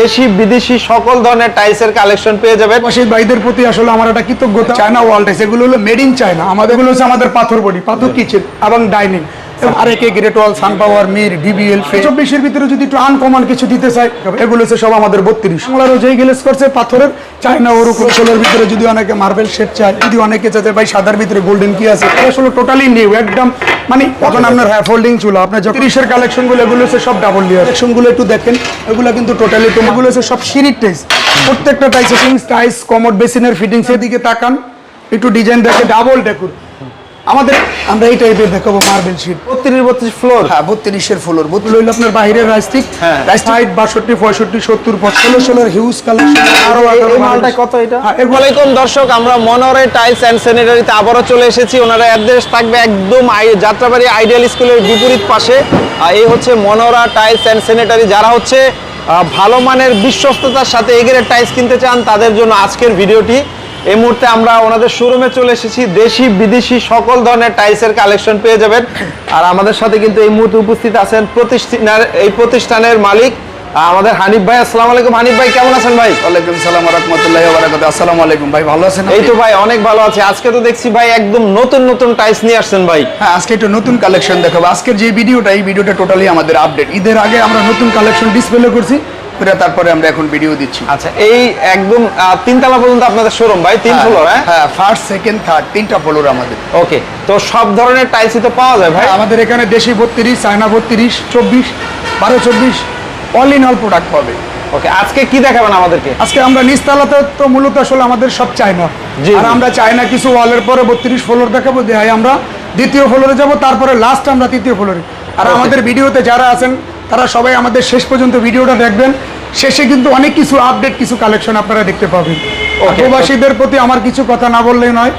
দেশি বিদেশি সকল ধরনের টাইলসের কালেকশন পেয়ে যাবেন। প্রবাসী ভাইদের প্রতি আসলে আমার একটা কৃতজ্ঞতা। চায়না ওয়াল টাইস এগুলো হলো মেড ইন চায়না আমাদের এগুলো হচ্ছে আমাদের পাথর বডি পাথর কিচেন এবং dining great wall sun power Mir DBL চব্বিশের ভিতরে যদি একটু আনকমন কিছু দিতে চাই এগুলো হচ্ছে সব আমাদের বত্রিশ। যেই গ্লেস করছে, পাথরের, চায়না ভিতরে যদি অনেকে মার্বেল চায়, যদি অনেকে ভাই সাদার ভিতরে গোল্ডেন কি আছে আসলে টোটালি নিউ একদম মানে আপনার হ্যাঁ ফোল্ডিং চুলা, আপনার তিরিশের কালেকশনগুলো, এগুলো হচ্ছে সব ডাবল লিয়ার কালেকশনগুলো একটু দেখেন, এগুলো কিন্তু টোটালি তোমাগুলো হচ্ছে সব সিঁড়ির টাইস প্রত্যেকটা টাইস টাইস কমোড বেসিনের ফিটিংস এদিকে তাকান, একটু ডিজাইন দেখে ডাবল ডেকুর আমাদের আমরা এই টাইপের দেখাবো মার্বেল শিট বত্রিশ বত্রিশ ফ্লোর হ্যাঁ বত্রিশের ফ্লোর বত্রিশ। হইল আপনার বাইরের রাইস্টিক। হ্যাঁ। হাইট বাষট্টি পঁয়ষট্টি সত্তর ষোলো ষোলোর হিউজ কালেকশন আরও মালটা কত এটা? হ্যাঁ, এগুলো- আসসালামাইকুম দর্শক আমরা মনোরে টাইলস অ্যান্ড স্যানিটারিতে আবারও চলে এসেছি। ওনারা অ্যাড্রেস থাকবে একদম যাত্রাবাড়ি আইডিয়াল স্কুলের বিপরীত পাশে। আর এই হচ্ছে মনোরা টাইলস অ্যান্ড স্যানিটারি যারা হচ্ছে ভালো মানের বিশ্বস্ততার সাথে এগের টাইলস কিনতে চান তাদের জন্য আজকের ভিডিওটি। এই মুহূর্তে আমরা ওনাদের শোরুমে চলে এসেছি। দেশি বিদেশি সকল ধরনের টাইলসের কালেকশন পেয়ে যাবেন। আর আমাদের সাথে কিন্তু এই মুহূর্তে উপস্থিত আছেন প্রতিষ্ঠানের এই প্রতিষ্ঠানের মালিক আমাদের হানিফ ভাই। আসসালামু আলাইকুম হানিফ ভাই কেমন আছেন ভাই? ওয়ালাইকুম সালাম রহমতুল্লাহ বারাকাত আসসালামু আলাইকুম ভাই ভালো আছেন এই তো ভাই অনেক ভালো আছে। আজকে তো দেখছি ভাই একদম নতুন নতুন টাইলস নিয়ে আসছেন ভাই। হ্যাঁ আজকে একটু নতুন কালেকশন দেখাবো। আজকের যে ভিডিওটা এই ভিডিওটা টোটালি আমাদের আপডেট ঈদের আগে আমরা নতুন কালেকশন ডিসপ্লে করছি। করে তারপরে আমরা এখন ভিডিও দিচ্ছি। আচ্ছা এই একদম তিনতলা পর্যন্ত আপনাদের শোরুম ভাই? তিন ফ্লোর হ্যাঁ? ফার্স্ট সেকেন্ড থার্ড তিনটা ফ্লোর আমাদের। ওকে তো সব ধরনের টাইলসই তো পাওয়া যায় ভাই? হ্যাঁ, আমাদের এখানে দেশি বত্রিশ চায়না বত্রিশ চব্বিশ বারো চব্বিশ অল ইন অল প্রোডাক্ট পাবে। ওকে আজকে কি দেখাবেন আমাদেরকে? আজকে আমরা নিচতলাতে তো মূলত আসলে আমাদের সব চায়না। আর। আমরা চায়না কিছু ওয়ালের পরে বত্রিশ ফ্লোর দেখাবো দেখাই আমরা দ্বিতীয় ফ্লোরে যাব তারপরে লাস্ট আমরা তৃতীয় ফ্লোরে আর আমাদের ভিডিওতে যারা আছেন তারা সবাই আমাদের শেষ পর্যন্ত ভিডিওটা দেখবেন। শেষে কিন্তু অনেক কিছু আপডেট কিছু কালেকশন আপনারা দেখতে পাবেন. প্রবাসীদের প্রতি আমার কিছু কথা না বললেই নয়।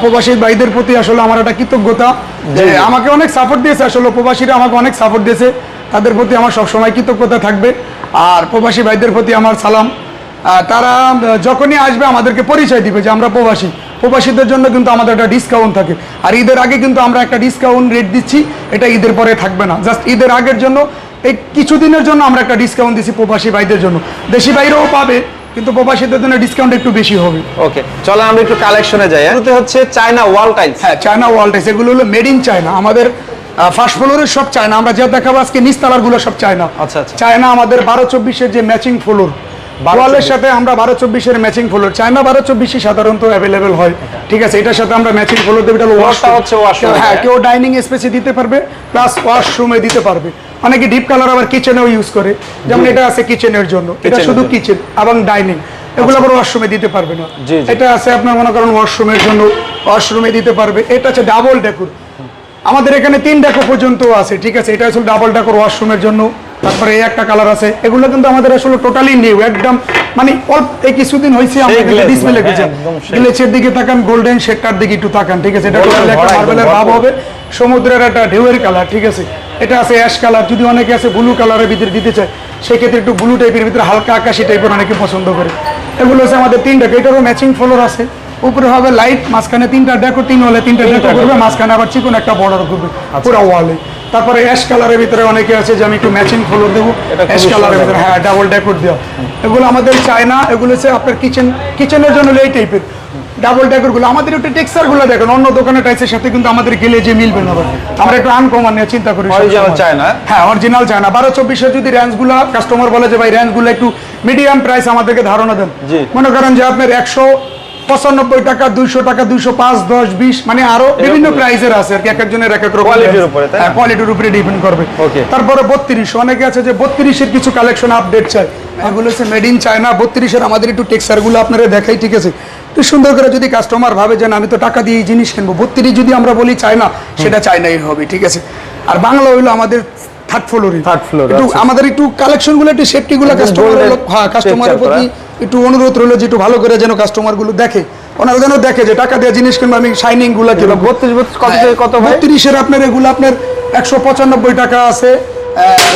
প্রবাসী ভাইদের প্রতি আসলে আমার একটা কৃতজ্ঞতা আমাকে অনেক সাপোর্ট দিয়েছে আসলে প্রবাসীরা আমাকে অনেক সাপোর্ট দিয়েছে। তাদের প্রতি আমার সবসময় কৃতজ্ঞতা থাকবে। আর প্রবাসী ভাইদের প্রতি আমার সালাম। তারা যখনই আসবে আমাদেরকে পরিচয় দিবে যে আমরা প্রবাসী। প্রবাসীদের জন্য কিন্তু আমাদের একটা ডিসকাউন্ট থাকে। আর ঈদের আগে কিন্তু আমরা একটা ডিসকাউন্ট রেট দিচ্ছি এটা ঈদের পরে থাকবে না। জাস্ট ঈদের আগের জন্য এই কিছুদিনের জন্য আমরা একটা ডিসকাউন্ট দিচ্ছি প্রবাসী ভাইদের জন্য। দেশি বাইরেও পাবে কিন্তু প্রবাসীদের জন্য ডিসকাউন্ট একটু বেশি হবে। ওকে চলো আমরা একটু কালেকশনে যাই হ্যাঁ? শুরুতে হচ্ছে চায়না ওয়াল টাইলস হ্যাঁ চায়না ওয়ালটাইস এগুলো হলো মেড ইন চায়না আমাদের ফার্স্ট ফ্লোরের সব চায়না আমরা যা দেখাবো আজকে নিচতলারগুলো সব চায়না আচ্ছা, আচ্ছা। চায়না আমাদের বারো চব্বিশের যে ম্যাচিং ফ্লোর ওয়ালের সাথে আমরা বারো চব্বিশের ম্যাচিং ফ্লোর চায়না বারো চব্বিশই সাধারণত অ্যাভেলেবেল হয়। ঠিক আছে এটার সাথে আমরা ম্যাচিং ফ্লোর দেবো এটা washroom। হচ্ছে হ্যাঁ। কেউ ডাইনিং স্পেসে দিতে পারবে প্লাস ওয়াশরুমে দিতে পারবে। অনেকে ডিপ কালার আবার কিচেনেও ইউজ করে। যেমন এটা আছে কিচেনের জন্য। এটা শুধু কিচেন এবং ডাইনিং এগুলো আবার ওয়াশরুমে দিতে পারবে না। এটা আছে আপনার মনে করেন ওয়াশরুমের জন্য। ওয়াশরুমে দিতে পারবে। এটা হচ্ছে ডাবল ডেকুর আমাদের এখানে তিন ডেকো পর্যন্ত আছে। ঠিক আছে এটা আসলে ডাবল ডেকোর ওয়াশরুমের জন্য। তারপরে এই একটা কালার আছে। এগুলো কিন্তু আমাদের আসলে টোটালি নিউ একদম মানে অল্প এই কিছুদিন হয়েছে আমরা glaze ডিসপ্লে সেই। গ্লেচের দিকে তাকান গোল্ডেন শেডটার দিকে একটু তাকান ঠিক আছে? এটা টোটালি একটা মার্বেলের ভাব হবে। সমুদ্রের একটা ঢেউয়ের কালার ঠিক আছে? এটা আছে অ্যাশ কালার যদি অনেকে আছে ব্লু কালারের ভিতরে দিতে চায় সেই ক্ষেত্রে একটু ব্লু টাইপের ভিতরে হালকা আকাশি টাইপের অনেকে পছন্দ করে। এগুলো হচ্ছে আমাদের তিনটা এটারও ম্যাচিং ফ্লোর আছে। উপরে হবে লাইট মাঝখানে তিনটা ডেকো তিন হলে তিনটা ডেকো করবে মাঝখানে আবার চিকন একটা বর্ডার করবে পুরো ওয়ালে তারপরে অ্যাশ কালারের ভিতরে অনেকে আছে যে আমি একটু ম্যাচিং ফ্লোর দেবো। অ্যাশ কালারের ভিতরে হ্যাঁ ডাবল ডেকোর দেওয়া এগুলো আমাদের চায়না এগুলো হচ্ছে আপনার কিচেন কিচেনের জন্য এই টাইপের ডাবল ডেকোরগুলো। আমাদের একটু টেক্সচারগুলো দেখেন অন্য দোকানে টাইসের সাথে কিন্তু আমাদের গেলে যে মিলবে না আমরা একটু আনকমন নিয়ে চিন্তা করি Original সবসময়। চায়না? হ্যাঁ অরিজিনাল চায় না বারো চব্বিশের যদি রেঞ্জগুলো কাস্টমার বলে যে ভাই রেঞ্জগুলো একটু মিডিয়াম প্রাইস আমাদেরকে ধারণা দেন। মনে করেন যে আপনার একশো পঁচানব্বই টাকা দুইশো টাকা দুইশো পাঁচ দশ বিশ মানে আরও বিভিন্ন প্রাইসের আছে আর কি এক একজনের এক এক রকম উপরে? হ্যাঁ, কোয়ালিটির উপরে ডিপেন্ড করবে। তারপরে বত্রিশ অনেকে আছে যে বত্রিশের কিছু কালেকশন আপডেট চাই এগুলো হচ্ছে মেড ইন চায়না বত্রিশের আমাদের একটু আপনারা দেখাই ঠিক আছে? একটু সুন্দর করে যদি কাস্টমার ভাবে যে আমি তো টাকা দিয়ে এই জিনিস কিনবো। বত্রিশ যদি আমরা বলি চায়না সেটা চায়নাই হবে ঠিক আছে? আর বাংলা হইল আমাদের থার্ড ফ্লোরে Third floor, একটু আচ্ছা। আমাদের একটু একটু কাস্টমারের হ্যাঁ কাস্টমারের প্রতি একটু অনুরোধ রইল যে একটু ভালো করে যেন দেখে। ওনারা যেন দেখে যে টাকা দিয়ে জিনিস কিনবো আমি শাইনিংগুলো কিনবো। বত্রিশ বত্রিশ কত থেকে কত বত্রিশের আপনার এগুলো আপনার একশো পঁচানব্বই টাকা আছে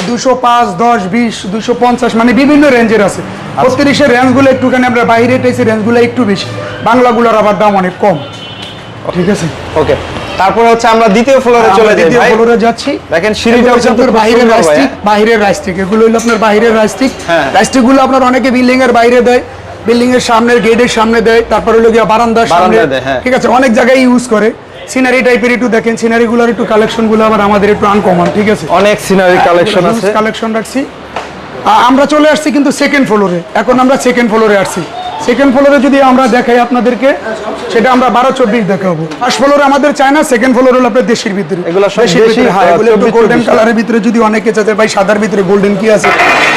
দুশো পাঁচ দশ বিশ দুশো পঞ্চাশ মানে বিভিন্ন রেঞ্জের আছে। আচ্ছা। বত্রিশের রেঞ্জগুলো একটুখানি আমরা বাইরে এটাইছি রেঞ্জগুলো একটু বেশি। বাংলাগুলোর আবার দাম অনেক কম। ঠিক আছে? ওকে তারপরে হচ্ছে আমরা দ্বিতীয় ফ্লোরে চলে যাই দ্বিতীয় ফ্লোরে যাচ্ছি। দেখেন সিঁড়িটাও হচ্ছে আপনার বাইরের রাস্টিক হ্যাঁ? বাইরের রাস্টিক এগুলো হলো আপনার বাইরের রাস্টিক হ্যাঁ। রাস্টিকগুলো আপনার অনেকে বিল্ডিং এর বাইরে দেয় বিল্ডিং এর সামনের গেটের সামনে দেয় তারপর হলো গিয়া বারান্দার সামনে। দেয়, হ্যাঁ। ঠিক আছে অনেক জায়গায় ইউজ করে। সিনারি টাইপের একটু দেখেন সিনারি গুলোর একটু কালেকশনগুলো আবার আমাদের একটু আনকমন ঠিক আছে? অনেক সিনারি কালেকশন আছে। কালেকশন রাখছি। আমরা চলে আসছি কিন্তু সেকেন্ড ফ্লোরে এখন আমরা সেকেন্ড ফ্লোরে আসছি। সেকেন্ড ফ্লোরে যদি আমরা দেখাই আপনাদেরকে সেটা আমরা বারো চব্বিশ দেখাবো। ফার্স্ট ফ্লোরে আমাদের চায়না সেকেন্ড ফ্লোরে হলো আপনার দেশের ভিতরে। দেশি, ভিতরে, হ্যাঁ আহ, এগুলো একটু 24, গোল্ডেন 24 কালারের ভিতরে যদি অনেকে চাচ্ছে ভাই সাদার ভিতরে গোল্ডেন কি আছে।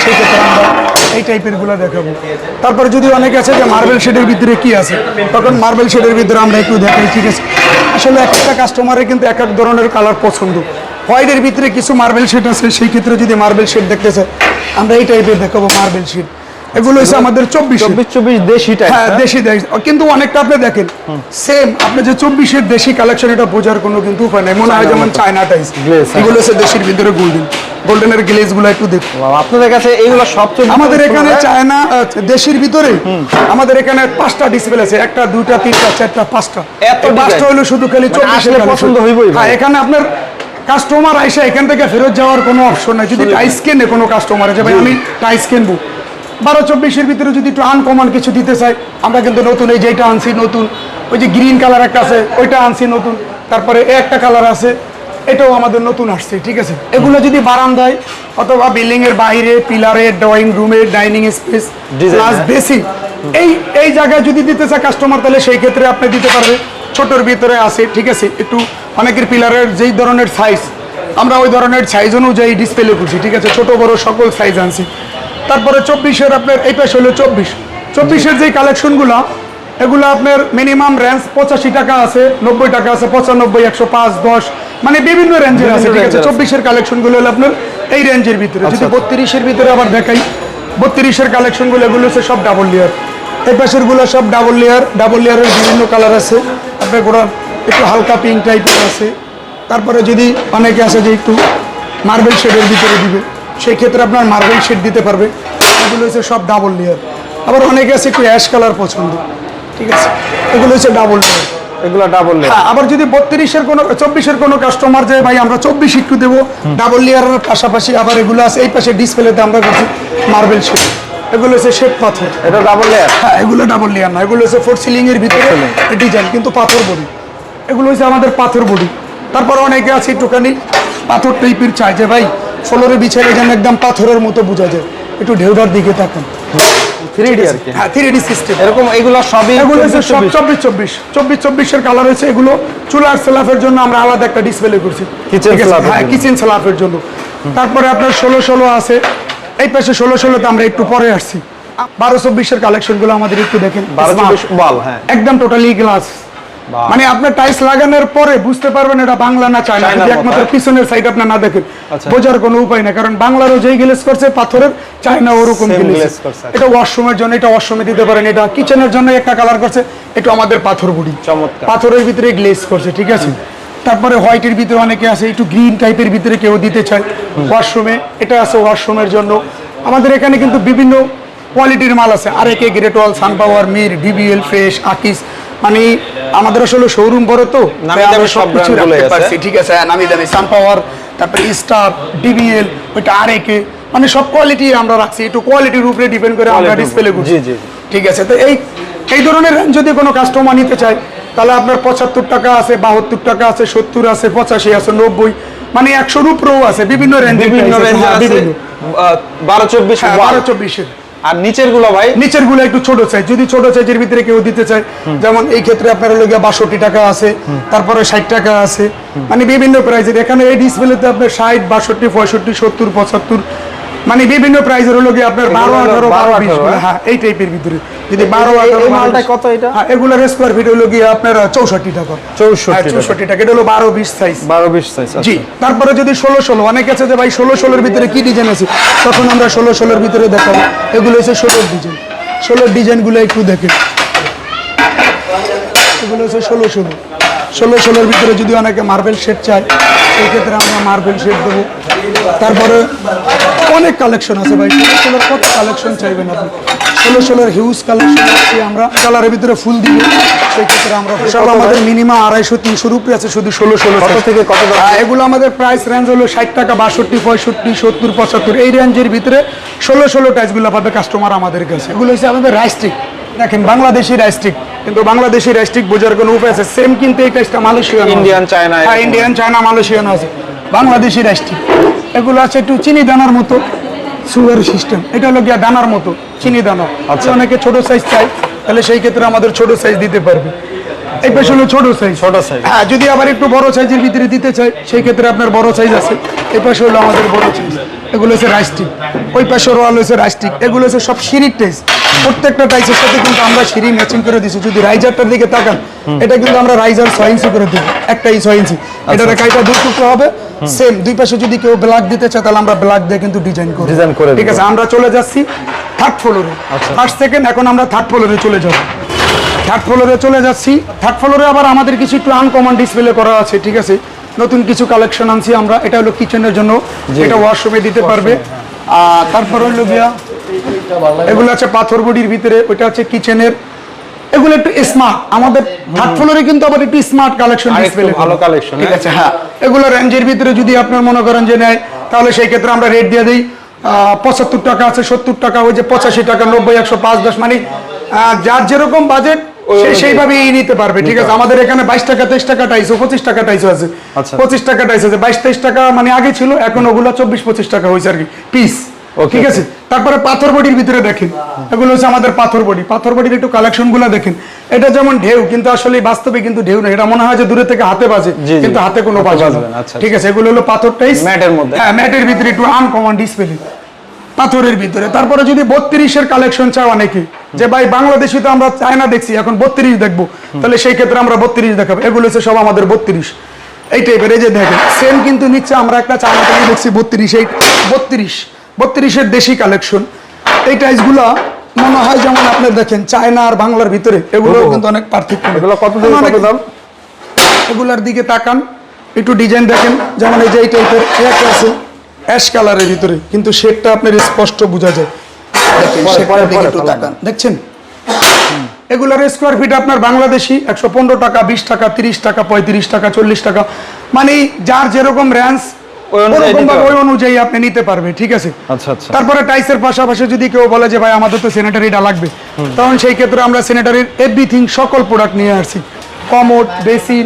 সেই ক্ষেত্রে আমরা এই টাইপেরগুলো দেখাবো। তারপরে যদি অনেকে আছে যে মার্বেল শেডের ভিতরে কি আছে তখন মার্বেল শেডের ভিতরে আমরা একটু দেখাই ঠিক আছে? আসলে এক একটা কাস্টমারের কিন্তু এক এক ধরনের কালার পছন্দ। হোয়াইটের ভিতরে কিছু মার্বেল শেড আছে সেই ক্ষেত্রে যদি মার্বেল শেড দেখতে চাই আমরা এই টাইপের দেখাবো মার্বেল শেড এগুলো হচ্ছে আমাদের চব্বিশ চব্বিশ চব্বিশ দেশি হ্যাঁ দেশি দেশ কিন্তু অনেকটা আপনি দেখেন সেম আপনি যে চব্বিশের দেশি কালেকশন এটা বোঝার কোনো কিন্তু উপায় নেই। মনে হয় যেমন চায়না টাইস হ্যাঁ। এগুলো হচ্ছে দেশের ভিতরে গোল্ডেন গোল্ডেনের গ্লেজগুলো একটু দেখুন। আপনাদের কাছে এইগুলো সবচেয়ে আমাদের এখানে চায়না দেশের ভিতরে আমাদের এখানে পাঁচটা ডিসপ্লে আছে। একটা দুইটা তিনটা চারটা পাঁচটা। এত পাঁচটা হলো শুধু খালি মানে collection। পছন্দ হইবই। হ্যাঁ এখানে আপনার কাস্টমার আইসা এখান থেকে ফেরত যাওয়ার কোনো অপশন নাই। যদি টাইস কেনে কোনো কাস্টমার যে ভাই আমি টাইস কিনবো বারো চব্বিশের ভিতরে যদি একটু আনকমন কিছু দিতে চাই আমরা কিন্তু নতুন এই যেটা আনছি নতুন। ওই যে গ্রিন কালার একটা আছে ওইটা আনছি নতুন। তারপরে একটা কালার আছে এটাও আমাদের নতুন আসছে ঠিক আছে? এগুলো যদি বারান্দায় অথবা বিল্ডিং এর বাইরে পিলারে ড্রয়িং রুমে ডাইনিং স্পেস প্লাস। বেসিক এই এই জায়গায় যদি দিতে চায় কাস্টমার তাহলে সেই ক্ষেত্রে আপনি দিতে পারবে। ছোটোর ভিতরে আছে ঠিক আছে? একটু অনেকের পিলারের যেই ধরনের সাইজ আমরা ওই ধরনের সাইজ অনুযায়ী ডিসপ্লে করছি ঠিক আছে? ছোট বড় সকল সাইজ আনছি। তারপরে চব্বিশের আপনার এই পাশে হলো চব্বিশ। চব্বিশের যেই কালেকশনগুলো এগুলো আপনার মিনিমাম রেঞ্জ পঁচাশি টাকা আছে নব্বই টাকা আছে পঁচানব্বই একশো পাঁচ দশ মানে বিভিন্ন রেঞ্জের আছে ঠিক আছে। চব্বিশের কালেকশনগুলো হলো আপনার এই রেঞ্জের ভিতরে। যদি বত্রিশের ভিতরে আবার দেখাই বত্রিশের কালেকশনগুলো এগুলো হচ্ছে সব ডাবল লেয়ার এই পাশেরগুলো সব ডাবল লেয়ার ডাবল লেয়ারের বিভিন্ন কালার আছে। আপনার গোড়া একটু হালকা পিঙ্ক টাইপের আছে। তারপরে যদি অনেকে আছে যে একটু মার্বেল শেডের ভিতরে দিবে সেই ক্ষেত্রে আপনার মার্বেল শেড দিতে পারবে। এগুলো হচ্ছে সব ডাবল লেয়ার আবার অনেকে আছে একটু অ্যাশ কালার পছন্দ। ঠিক আছে? এগুলো হচ্ছে ডাবল লেয়ার এগুলো ডাবল হ্যাঁ আবার যদি বত্রিশের কোনো চব্বিশের কোনো কাস্টমার যায় ভাই আমরা চব্বিশ একটু দেবো। ডাবল লেয়ারের পাশাপাশি আবার এগুলো আছে এই পাশে ডিসপ্লেতে আমরা করছি মার্বেল শেড এগুলো হচ্ছে শ্বেত পাথর। এটা ডাবল লেয়ার হ্যাঁ এগুলো ডাবল লেয়ার না এগুলো হচ্ছে ফোর সিলিং এর ভিতরে ডিজাইন কিন্তু পাথর বডি এগুলো হচ্ছে আমাদের পাথর বডি তারপর অনেকে আছে একটুখানি পাথর টাইপের চাই যে ভাই ফ্লোরে বিছাইলে যেন একদম পাথরের মতো বোঝা যায়। একটু ঢেউটার দিকে তাকান। থ্রি ডি আর কি। হ্যাঁ থ্রি ডি সিস্টেম এরকম এগুলো সবই এগুলো হচ্ছে সব 24, চব্বিশ চব্বিশ। চব্বিশ চব্বিশের কালার হচ্ছে এগুলো। চুলার স্ল্যাফের জন্য আমরা আলাদা একটা ডিসপ্লে করছি। Kitchen ঠিক আছে? slab এর হ্যাঁ। কিচেন জন্য। তারপরে আপনার ষোলো ষোলো আছে। এই পাশে ষোলো ষোলোতে আমরা একটু পরে আসছি। কালেকশনগুলো আমাদের একটু দেখেন। হ্যাঁ। একদম টোটালি গ্লাস। মানে আপনার টাইলস লাগানোর পরে বুঝতে পারবেন এটা বাংলা না চায়না। যদি একমাত্র। পিছনের সাইড আপনার না দেখেন আচ্ছা। বোঝার কোনো উপায় নেই কারণ বাংলারও যেই গ্লেস করছে পাথরের চায়না ওরকম গ্লেস করছে। এটা ওয়াশরুমের জন্য এটা ওয়াশরুমে দিতে পারেন এটা কিচেনের জন্য একটা কালার করছে এটা আমাদের পাথর বুড়ি। চমৎকার। পাথরের ভিতরে গ্লেজ করছে ঠিক আছে? তারপরে হোয়াইটের ভিতরে অনেকে আছে একটু গ্রিন টাইপের ভিতরে কেউ দিতে চায়। ওয়াশরুমে এটা আছে ওয়াশরুমের জন্য। আমাদের এখানে কিন্তু বিভিন্ন কোয়ালিটির মাল আছে। আর একে গ্রেট ওয়াল সানপাওয়ার মির ডিবিএল ফ্রেশ আকিস মানে আমাদের আসলে শোরুম বড় তো সব রাখতে পারছি। ঠিক আছে হ্যাঁ, নামি দামি সানপাওয়ার তারপরে স্টার ডিবিএল ওইটা আর একে মানে সব কোয়ালিটি আমরা রাখছি। একটু কোয়ালিটির উপরে ডিপেন্ড করে আমরা ডিসপ্লে করছি। ঠিক আছে তো এই এই ধরনের যদি কোনো কাস্টমার নিতে চায় তাহলে আপনার পঁচাত্তর টাকা আছে বাহাত্তর টাকা আছে সত্তর আছে পঁচাশি আছে নব্বই মানে একশোর উপরেও আছে বিভিন্ন রেঞ্জ বিভিন্ন রেঞ্জ আছে। বারো চব্বিশ হ্যাঁ, বারো চব্বিশের। আর নিচেরগুলো ভাই? নিচেরগুলো একটু ছোট সাইজ যদি ছোট সাইজের ভিতরে কেউ দিতে চায় যেমন এই ক্ষেত্রে আপনার হলো গিয়ে বাষট্টি টাকা আছে তারপরে ষাট টাকা আছে। মানে বিভিন্ন প্রাইজের এখানে এই ডিসপ্লেতে আপনার ষাট বাষট্টি পঁয়ষট্টি সত্তর পঁচাত্তর মানে বিভিন্ন প্রাইজের হলো গিয়ে আপনার বারো আঠারো বারো বিশ 18, হ্যাঁ এই টাইপের ভিতরে। যদি বারো আঠারো মালটা কত এটা? হ্যাঁ এগুলোর স্কোয়ার ফিট হলো গিয়ে আপনার চৌষট্টি টাকা। 64 হ্যাঁ, চৌষট্টি টাকা। এটা হলো বারো বিশ সাইজ বারো বিশ সাইজ জি তারপরে যদি ষোলো ষোলো অনেক আছে যে ভাই ষোলো ষোলোর ভিতরে কি ডিজাইন আছে? তখন আমরা ষোলো ষোলোর ভিতরে দেখাবো। এগুলো হচ্ছে ষোলোর ডিজাইন ষোলোর ডিজাইনগুলো একটু দেখেন। এগুলো হচ্ছে ষোলো ষোলো। ষোলো ষোলোর ভিতরে যদি অনেকে মার্বেল শেড চায় সেই ক্ষেত্রে আমরা মার্বেল শেড দেবো। তারপরে অনেক কালেকশন আছে ভাই ষোলো ষোলোর কত কালেকশন চাইবেন আপনি? ষোলো ষোলোর হিউজ কালেকশন আছে আমরা কালারের ভিতরে ফুল দিব। সেই ক্ষেত্রে আমরা সব আমাদের মিনিমাম আড়াইশো তিনশোর উপরে আছে শুধু ষোলো ষোলো কত থেকে কত? এগুলো আমাদের প্রাইস রেঞ্জ হলো ষাট টাকা বাষট্টি পঁয়ষট্টি সত্তর পঁচাত্তর। এই রেঞ্জের ভিতরে ষোলো ষোলো টাইসগুলো পাবে কাস্টমার আমাদের কাছে। এগুলো হচ্ছে আমাদের রাইস্টিক দেখেন বাংলাদেশি রাইস্টিক কিন্তু বাংলাদেশি রাইস্টিক বোঝার কোনো উপায় আছে? সেম কিন্তু এই টাইসটা মালয়েশিয়ান Indian, China হ্যাঁ ইন্ডিয়ান চায়না মালয়েশিয়ান আছে বাংলাদেশি রাইস্টিক এগুলো আছে একটু চিনি দানার মতো সুগার সিস্টেম এটা হলো গিয়া দানার মতো চিনি দানা। আচ্ছা। অনেকে ছোট সাইজ চাই তাহলে সেই ক্ষেত্রে আমাদের ছোট সাইজ দিতে পারবে। এই পাশে হলো ছোট সাইজ ছোট size। হ্যাঁ যদি আবার একটু বড় সাইজের ভিতরে দিতে চাই সেই ক্ষেত্রে আপনার বড় সাইজ আছে। এই পাশে হলো আমাদের বড় সাইজ এগুলো হচ্ছে রাইস্টিক ওই পাশে রোয়াল হচ্ছে রাইস্টিক এগুলো হচ্ছে সব সিঁড়ির টাইস প্রত্যেকটা টাইসের সাথে কিন্তু আমরা সিঁড়ি ম্যাচিং করে দিচ্ছি যদি রাইজারটার দিকে তাকান এটা কিন্তু আমরা রাইজার ছয় ইঞ্চি করে দিই একটাই ছয় ইঞ্চি এটার কাইটা দুই টুকরো হবে। সেম দুই পাশে যদি কেউ ব্ল্যাক দিতে চায় তাহলে আমরা ব্ল্যাক দিয়ে কিন্তু ডিজাইন করি Design করে ঠিক আছে আমরা চলে যাচ্ছি থার্ড ফ্লোরে ফার্স্ট সেকেন্ড এখন আমরা থার্ড ফ্লোরে চলে যাব। থার্ড ফ্লোরে চলে যাচ্ছি। থার্ড ফ্লোরে আবার আমাদের কিছু একটু আনকমন ডিসপ্লে করা আছে ঠিক আছে? নতুন কিছু কালেকশন আনছি আমরা। এটা হলো কিচেনের জন্য। এটা ওয়াশরুমে দিতে পারবে। আর তারপর হলো গিয়া এগুলো আছে পাথর বডির ভিতরে ওইটা আছে কিচেনের। এগুলো একটু স্মার্ট আমাদের থার্ড ফ্লোরে কিন্তু আবার একটু স্মার্ট কালেকশন ডিসপ্লে ভালো collection, ঠিক হ্যাঁ? আছে হ্যাঁ। এগুলো রেঞ্জের ভিতরে যদি আপনার মনে করেন যে নেয় তাহলে সেই ক্ষেত্রে আমরা রেট দিয়ে দিই। পঁচাত্তর টাকা আছে সত্তর টাকা ওই যে পঁচাশি টাকা নব্বই একশো পাঁচ দশ মানে যার যেরকম বাজেট সে সেইভাবেই নিতে পারবে ঠিক আছে। আমাদের এখানে বাইশ টাকা তেইশ টাকা টাইসো পঁচিশ টাকা টাইসো আছে। আচ্ছা। পঁচিশ টাকা টাইস আছে বাইশ তেইশ টাকা মানে আগে ছিল এখন ওগুলো চব্বিশ পঁচিশ টাকা হয়েছে আর কি পিস ঠিক আছে? তারপরে পাথর বডির ভিতরে দেখেন। এগুলো হচ্ছে আমাদের পাথর বডি। পাথর বডির একটু কালেকশনগুলো দেখেন। এটা যেমন ঢেউ কিন্তু আসলে বাস্তবে কিন্তু ঢেউ না। এটা মনে হয় যে দূরে থেকে হাতে বাজে। কিন্তু হাতে কোনো বাজে না। না, আচ্ছা, ঠিক আছে এগুলো হলো পাথর টাইস ম্যাটের মধ্যে। হ্যাঁ ম্যাটের ভিতরে একটু আনকমন ডিসপ্লে পাথরের ভিতরে। তারপরে যদি বত্রিশের কালেকশন চাও অনেকে যে ভাই বাংলাদেশি তো আমরা চায়না দেখছি এখন বত্রিশ দেখব। তাহলে সেই ক্ষেত্রে আমরা বত্রিশ দেখাবো। এগুলো হচ্ছে সব আমাদের বত্রিশ। এই টাইপের এই যে দেখেন সেম কিন্তু নিচ্ছে আমরা একটা চায়না থেকে দেখছি বত্রিশ এই বত্রিশ। বত্রিশের দেশি কালেকশন এই টাইসগুলো মনে হয় যেমন আপনি দেখেন চায়না আর বাংলার ভিতরে এগুলো কিন্তু অনেক পার্থক্য। এগুলো কত দাম? এগুলার দিকে তাকান একটু ডিজাইন দেখেন। যেমন এই যে এই টাইপের আছে অ্যাশ কালারের ভিতরে কিন্তু শেডটা আপনার স্পষ্ট বোঝা যায়। তাকান। দেখছেন? এগুলার স্কোয়ার ফিট আপনার বাংলাদেশি একশো পনেরো টাকা বিশ টাকা তিরিশ টাকা পঁয়ত্রিশ টাকা চল্লিশ টাকা। মানে যার যেরকম রেঞ্জ ওই অনুযায়ী নিতে ওই হবে। অনুযায়ী আপনি নিতে পারবে ঠিক আছে? আচ্ছা, আচ্ছা। তারপরে টাইসের পাশাপাশি যদি কেউ বলে যে ভাই আমাদের তো স্যানিটারিটা লাগবে। তখন সেই ক্ষেত্রে আমরা স্যানিটারির এভরিথিং সকল প্রোডাক্ট নিয়ে আসছি। কমোড বেসিন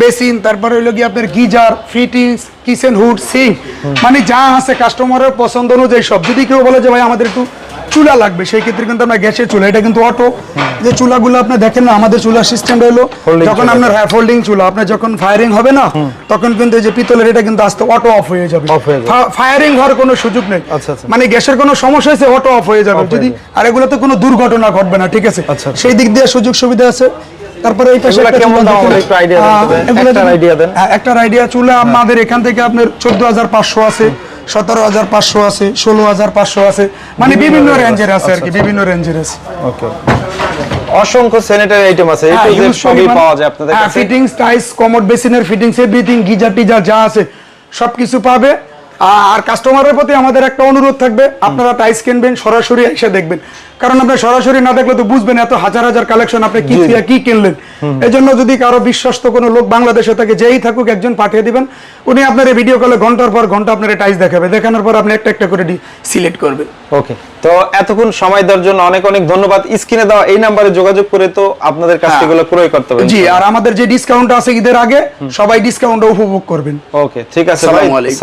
বেসিন তারপরে হইল গিয়ে আপনার geyser fittings kitchen hood sink মানে যা আছে কাস্টমারের পছন্দ অনুযায়ী সব। যদি কেউ বলে যে ভাই আমাদের একটু চুলা লাগবে সেই ক্ষেত্রে কিন্তু আমরা গ্যাসের চুলা এটা কিন্তু অটো যে চুলাগুলো আপনি দেখেন না আমাদের চুলার সিস্টেম হলো যখন আপনার হ্যাঁ ফোল্ডিং চুলা আপনার যখন ফায়ারিং হবে না তখন কিন্তু এই যে পিতলের এটা কিন্তু আস্তে অটো অফ হয়ে যাবে হয়ে। ফায়ারিং হওয়ার কোনো সুযোগ নেই আচ্ছা, আচ্ছা। মানে গ্যাসের কোনো সমস্যা হয়েছে অটো অফ হয়ে যাবে যদি। আর এগুলোতে কোনো দুর্ঘটনা ঘটবে না ঠিক আছে আচ্ছা। সেই দিক দিয়ে সুযোগ সুবিধা আছে তারপরে এই পাশে একটা কেমন দাম? আমাদের একটু idea দেন তো। এগুলো যদি- idea দেন। হ্যাঁ, একটার আইডিয়া চুলা আমাদের এখান থেকে আপনার চোদ্দ হাজার পাঁচশো আছে সতেরো হাজার পাঁচশো আছে ষোলো হাজার পাঁচশো আছে। মানে বিভিন্ন রেঞ্জের আছে আর কি আচ্ছা, বিভিন্ন রেঞ্জের আছে। ওকে অসংখ্য স্যানিটারি আইটেম আছে হ্যাঁ, সবই পাওয়া যায় আপনাদের হ্যাঁ, কাছে। ফিটিংস টাইস কমোড বেসিনের ফিটিংস এভরিথিং গিজার টিজার যা আছে সবকিছু পাবে। আর কাস্টমারের প্রতি আমাদের একটা অনুরোধ থাকবে আপনারা টাইস কিনবেন সরাসরি এসে দেখবেন। কারণ আপনি সরাসরি না দেখলে তো বুঝবেন এত হাজার হাজার কালেকশন আপনি কি জি। কি কিনলেন। এজন্য যদি কারও বিশ্বস্ত কোনো লোক বাংলাদেশে থাকে যেই থাকুক একজন পাঠিয়ে দিবেন। উনি আপনার এই ভিডিও কলে ঘণ্টার পর ঘণ্টা আপনার টাইস দেখাবে। দেখানোর পর আপনি একটা একটা করে সিলেক্ট করবেন। ওকে তো এতক্ষণ সময় দেওয়ার জন্য অনেক অনেক ধন্যবাদ। স্ক্রিনে দেওয়া এই নাম্বারে যোগাযোগ করে তো আপনাদের কাছ হ্যাঁ। থেকে ক্রয় করতে হবে জি আর আমাদের যে ডিসকাউন্ট আছে ঈদের আগে সবাই ডিসকাউন্ট উপভোগ করবেন। ওকে ঠিক আছে ভাই। আসসালামু আলাইকুম।